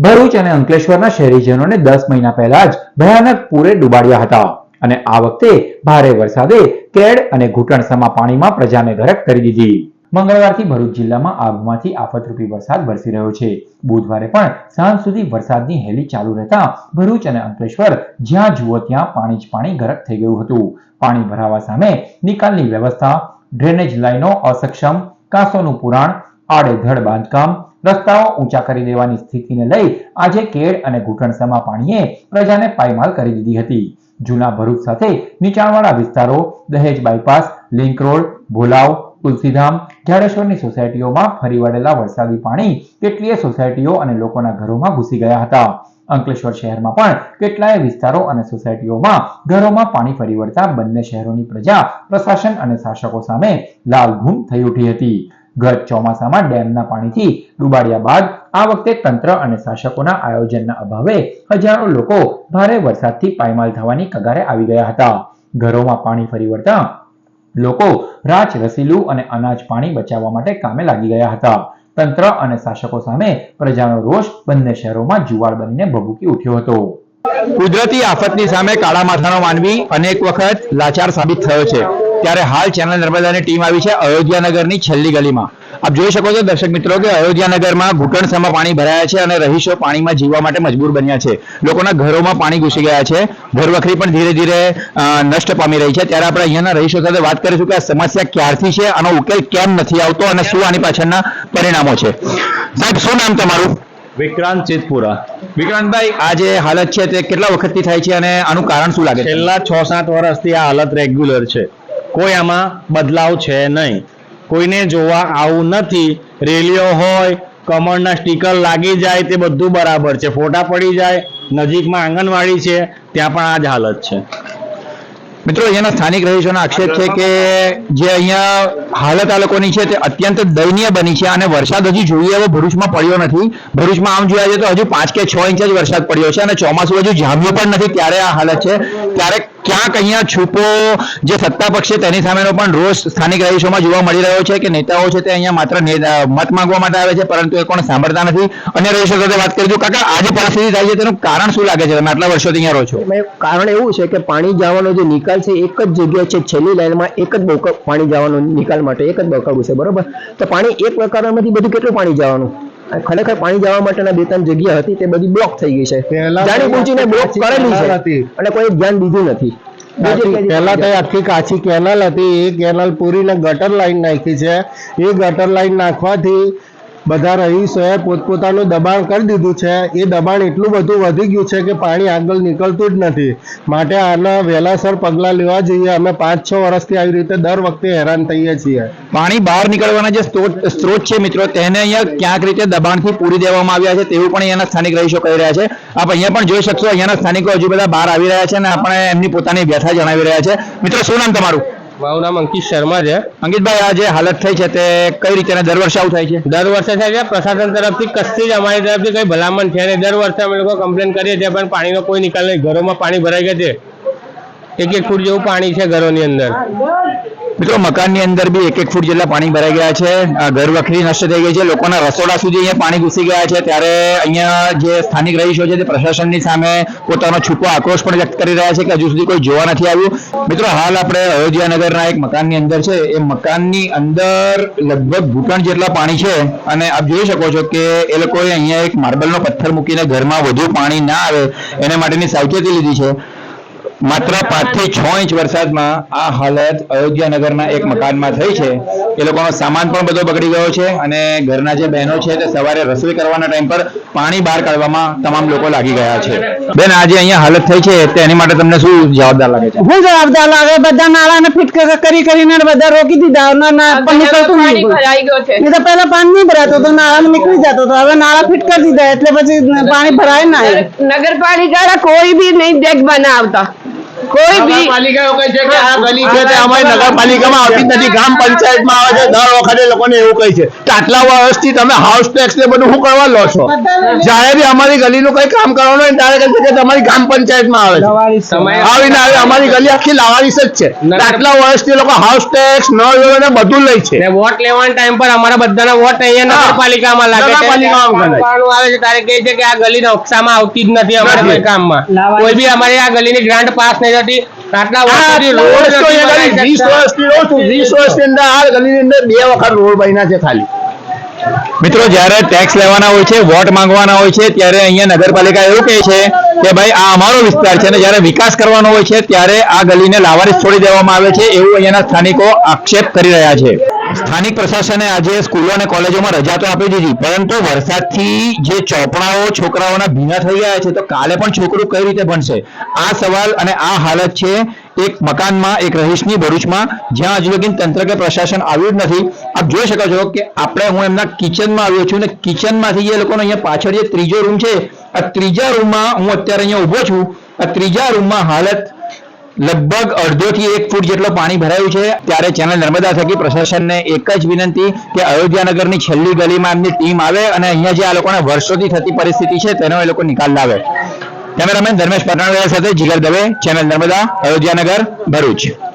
ભરૂચ અને અંકલેશ્વરના શહેરીજનોને દસ મહિના પહેલા જ ભયાનક પૂરે ડૂબાડ્યા હતા. અને આ વખતે ભારે વરસાદે કેડ અને ઘૂંટણસમા પાણીમાં પ્રજાને ગરક કરી દીધી. મંગળવારથી ભરૂચ જિલ્લામાં આગમાંથી આફતરૂપી વરસાદ વરસી રહ્યો છે. બુધવારે પણ સાંજ સુધી વરસાદની હેલી ચાલુ રહેતા ભરૂચ અને અંકલેશ્વર જ્યાં જુઓ ત્યાં પાણી જ પાણી ગરક થઈ ગયું હતું. પાણી ભરાવા સામે નિકાલની વ્યવસ્થા, ડ્રેનેજ લાઈનો અસક્ષમ, કાંસોનું પુરાણ, આડેધડ બાંધકામ રસ્તાઓ ઊંચા કરી દેવાની સ્થિતિને લઈ આજે કેડ અને ઘૂંટણસમા પાણીએ પ્રજાને પાયમાલ કરી દીધી હતી. જૂના ભરૂચ સાથે નીચાણવાળા વિસ્તારો, Dahej bypass, link road, Bholav, Tulsidham, જાડેશ્વરની સોસાયટીઓમાં ફરી વળેલા વરસાદી પાણી કેટલીય સોસાયટીઓ અને લોકોના ઘરોમાં ઘૂસી ગયા હતા. અંકલેશ્વર શહેરમાં પણ કેટલાય વિસ્તારો અને સોસાયટીઓમાં ઘરોમાં પાણી ફરી વળતા બંને શહેરોની પ્રજા, પ્રશાસન અને શાસકો સામે લાલઘૂમ થઈ ઉઠી હતી. ગત ચોમાસામાં ડેમના પાણીથી ડૂબાડ્યા બાદ આ વખતે તંત્ર અને શાસકોના આયોજનના અભાવે હજારો લોકો ભારે વરસાદથી પાયમાલ થવાની કગારે આવી ગયા હતા. ઘરોમાં પાણી ફરી વળતા લોકો રાચ રસીલું અને અનાજ પાણી બચાવવા માટે કામે લાગી ગયા હતા. તંત્ર અને શાસકો સામે પ્રજાનો રોષ બંને શહેરોમાં જુવાળ બનીને ભભૂકી ઉઠ્યો હતો. કુદરતી આફતની સામે કાળા માથાનો માનવી અનેક વખત લાચાર સાબિત થયો છે. ત્યારે હાલ ચેનલ નર્મદાની ટીમ આવી છે અયોધ્યાનગરની છેલ્લી ગલીમાં. આપ જોઈ શકો છો દર્શક મિત્રો કે અયોધ્યાનગરમાં ઘૂંટણસમાં પાણી ભરાયા છે અને રહીશો પાણીમાં જીવવા માટે મજબૂર બન્યા છે. લોકોના ઘરોમાં પાણી ઘૂસી ગયા છે. ઘરવખરી પણ ધીરે ધીરે નષ્ટ પામી રહી છે. ત્યારે આપણે અહીંયાના રહીશો સાથે વાત કરીશું કે આ સમસ્યા ક્યારથી છે આનો ઉકેલ કેમ નથી આવતો અને શું આની પાછળના પરિણામો છે. સાહેબ શું નામ તમારું? વિક્રાંત ચેતપુરા વિક્રાંતભાઈ આ જે હાલત છે તે કેટલા વખતથી થાય છે અને આનું કારણ શું લાગે છે? છેલ્લા છ સાત વર્ષથી આ હાલત રેગ્યુલર છે. કોઈ આમાં બદલાવ છે નહીં. કોઈને જોવા આવું નથી. રેલીઓ હોય, કમળના સ્ટીકર લાગી જાય, તે બધું બરાબર છે. ફોટા પડી જાય, નજીકમાં આંગણવાડી છે, ત્યાં પણ આ જ હાલત છે. મિત્રો, અહીંયાના સ્થાનિક રહીશોનો આક્ષેપ છે કે જે અહીંયા હાલત આ લોકોની છે તે અત્યંત દયનીય બની છે અને વરસાદ હજી જોઈએ એવો ભરૂચમાં પડ્યો નથી. ભરૂચમાં આમ જોયા જાય તો હજુ પાંચ કે છ ઇંચ જ વરસાદ પડ્યો છે અને ચોમાસું હજુ જામ્યું પણ નથી. ત્યારે આ હાલત છે. ત્યારે ક્યાંક અહીંયા છૂપો જે સત્તા પક્ષ છે તેની સામેનો પણ રોષ સ્થાનિક રહીશોમાં જોવા મળી રહ્યો છે કે નેતાઓ છે તે અહીંયા માત્ર મત માંગવા માટે આવે છે, પરંતુ એ કોણ સાંભળતા નથી. અને રહીશો સાથે વાત કરીશું. કાકા, આજે પરિસ્થિતિ થાય છે, તેનું કારણ શું લાગે છે? તમે આટલા વર્ષોથી અહીંયા રહો છો. કારણ એવું છે કે પાણી જવાનો જે નિકાલ છે, એક જ જગ્યાએ છે, છેલ્લી લાઇનમાં એક જ બોક પાણી જવાનો નિકાલ માટે એક જ બકડું છે, બરોબર? તો પાણી એક પ્રકારમાંથી બધું કેટલું પાણી જવાનું? ખરેખર પાણી જવા માટેના બે ત્રણ જગ્યા હતી તે બધી બ્લોક થઈ ગઈ છે. જાણી બૂજીને બ્લોક કરેલી છે હતી. અને કોઈ ધ્યાન દીધું નથી. પહેલા તો આખી કાચી કેનાલ હતી એ કેનાલ પૂરીને ગટર લાઈન નાખી છે. એ ગટર લાઈન નાખવાથી બધા રહીશોએ પોતપોતાનું દબાણ કરી દીધું છે. એ દબાણ એટલું બધું વધી ગયું છે કે પાણી આગળ નીકળતું જ નથી. માટે આના વહેલાસર પગલાં લેવા જોઈએ. અમે પાંચ છ વર્ષથી આવી રીતે દર વખતે હેરાન થઈએ છીએ. પાણી બહાર નીકળવાના જે સ્ત્રોત છે મિત્રો, તેને અહીંયા ક્યાંક રીતે દબાણથી પૂરી દેવામાં આવ્યા છે તેવું પણ અહીંયાના સ્થાનિક રહીશો કહી રહ્યા છે. આપ અહીંયા પણ જોઈ શકશો, અહીંયાના સ્થાનિકો હજુ બધા બહાર આવી રહ્યા છે અને આપણે એમની પોતાની વ્યથા જણાવી રહ્યા છે. મિત્રો, શું નામ તમારું? મારું નામ અંકિત શર્મા છે. અંકિતભાઈ આ જે હાલત થઈ છે તે કઈ રીતે દર વર્ષે આવું થાય છે? દર વર્ષે થાય છે. પ્રશાસન તરફથી કશી જ અમારી તરફથી કઈ ભલામણ છે નહીં. દર વર્ષે અમે લોકો કમ્પ્લેન કરીએ છીએ પણ પાણીનો કોઈ નિકાલ નહીં. ઘરોમાં પાણી ભરાઈ ગયા છે. એક એક ફૂટ જેવું પાણી છે ઘરોની અંદર. મિત્રો, મકાનની અંદર બી એક એક ફૂટ જેટલા પાણી ભરાઈ ગયા છે. ઘર વખરી નષ્ટ થઈ ગઈ છે. લોકોના રસોડા સુધી અહીંયા પાણી ઘૂસી ગયા છે. ત્યારે અહીંયા જે સ્થાનિક રહીશો છે, તે પ્રશાસનની સામે પોતાનો છૂપો આક્રોશ પણ વ્યક્ત કરી રહ્યા છે કે હજુ સુધી કોઈ જોવા નથી આવ્યું. મિત્રો, હાલ આપણે અયોધ્યાનગરના એક મકાનની અંદર છે. એ મકાનની અંદર લગભગ ઘૂંટણ જેટલા પાણી છે. અને આપ જોઈ શકો છો કે એ લોકોએ અહીંયા એક માર્બલનો પથ્થર મૂકીને ઘરમાં વધુ પાણી ના આવે, એના માટેની સાવચેતી લીધી છે. માત્ર પાંચથી છ ઇંચ વરસાદમાં આ હાલત અયોધ્યાનગરના એક મકાનમાં થઈ છે. એ લોકોનો સામાન પણ બધો બગડી ગયો છે અને ઘરના જે બહેનો છે તે સવારે રસોઈ કરવાના ટાઈમ પર પાણી બહાર કાઢવામાં તમામ લોકો લાગી ગયા છે. બેન આજે અહીંયા હાલત થઈ છે તેની માટે તમને શું જવાબદાર લાગે છે? શું જવાબદાર લાગે બધા નાળાને ફિટ કરી કરીને બધા રોકી દીધા. પણ નીકળતું નહીં તો પહેલા પાણી નહીં ભરાતો તો નાળા નીકળી જતો તો હવે નાળા ફિટ કરી દીધા એટલે પછી પાણી ભરાય ના નગરપાલિકા કોઈ બી નહીં દેખ આવતા કોઈ બી નગરપાલિકા એવું કહે છે કે આ ગલી છે તે અમારી નગરપાલિકામાં આવતી નથી. ગ્રામ પંચાયતમાં આવે છે દર વખતે લોકોને એવું કહે છે. કે આટલા વર્ષથી તમે હાઉસ ટેક્સ ને બધું શું કરવા લો છો? જ્યારે બી અમારી ગલીનું કઈ કામ કરવાનું હોય ત્યારે કહે છે કે તમારી ગ્રામ પંચાયતમાં આવે છે. આવીને આવે અમારી ગલી આખી લાવારીસ જ છે. આટલા વર્ષથી લોકો હાઉસ ટેક્સ નળ ને બધું લે છે. ને વોટ લેવાના ટાઈમ પર અમારા બધાના વોટ અહીંયા નગરપાલિકામાં લાગે નગરપાલિકામાં આવે છે ત્યારે કહે છે કે આ ગલી નકશામાં આવતી જ નથી અમારે કામમાં. કોઈ બી અમારી આ ગલીની ગ્રાન્ટ પાસ નહીં થતી આટલા વર્ષોથી રોડ વર્ષ તો નથી અહીંયા બનાવી ખાલી વીસ વર્ષથી રહું છું વીસ વર્ષની અંદર આ ગલીની અંદર બે વખત રોડ બન્યા છે ખાલી. મિત્રો જ્યારે ટેક્સ લેવાના હોય છે વોટ માંગવાના હોય છે ત્યારે અહીંયા નગરપાલિકા એવું કહે છે કે ભાઈ આ અમારો વિસ્તાર છે અને જ્યારે વિકાસ કરવાનો હોય છે ત્યારે આ ગલીને લાવારીસ છોડી દેવામાં આવે છે એવું અહીંયાના સ્થાનિકો આક્ષેપ કરી રહ્યા છે. સ્થાનિક પ્રશાસને આજે સ્કૂલો અને કોલેજોમાં રજા તો આપી દીધી, પરંતુ વરસાદથી જે ચોપડાઓ છોકરાઓના ભીના થઈ ગયા છે, તો કાલે પણ છોકરું કઈ રીતે ભણશે? આ સવાલ અને આ હાલત છે, એક મકાનમાં, એક રહીશની ભરૂચમાં, જ્યાં હજુ લગીન તંત્ર કે પ્રશાસન આવ્યું જ નથી. આપ જોઈ શકો છો કે આપણે, હું એમના કિચનમાં આવ્યો છું અને કિચનમાંથી એ લોકોનો અહીંયા પાછળ જે ત્રીજો રૂમ છે, આ ત્રીજા રૂમમાં હું અત્યારે અહીંયા ઊભો છું. આ ત્રીજા રૂમમાં હાલત લગભગ અડધો થી એક ફૂટ જેટલો પાણી ભરાયું છે. ત્યારે ચેનલ નર્મદા થકી પ્રશાસનને એક જ વિનંતી કે અયોધ્યાનગરની છેલ્લી ગલીમાં એમની ટીમ આવે અને અહીંયા જે આ લોકોને વર્ષોથી થતી પરિસ્થિતિ છે, તેનો એ લોકો નિકાલ લાવે. કેમેરામેન ધર્મેશ પટનાવડિયા સાથે જીગર દવે, ચેનલ નર્મદા, અયોધ્યાનગર, ભરૂચ.